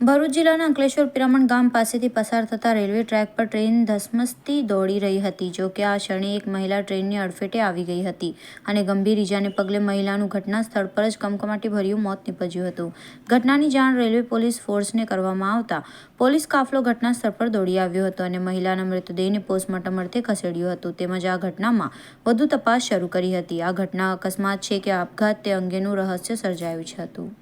ભરૂચ જિલ્લાના અંકલેશ્વર પિરામણ ગામ પાસેથી પસાર થતા રેલવે ટ્રેક પર ટ્રેન ધસમસતી દોડી રહી હતી, જો કે આ ક્ષણે એક મહિલા ટ્રેનની અડફેટે આવી ગઈ હતી અને ગંભીર ઇજાને પગલે મહિલાનું ઘટના સ્થળ પર જ કમકમાટી ભર્યું મોત નીપજ્યું હતું. ઘટનાની જાણ રેલવે પોલીસ ફોર્સને કરવામાં આવતા પોલીસ કાફલો ઘટના સ્થળ પર દોડી આવ્યો હતો અને મહિલાના મૃતદેહને પોસ્ટમોર્ટમ અર્થે ખસેડ્યું હતું. તેમજ આ ઘટનામાં વધુ તપાસ શરૂ કરી હતી. આ ઘટના અકસ્માત છે કે આપઘાત તે અંગેનું રહસ્ય સર્જાયું છે હતું.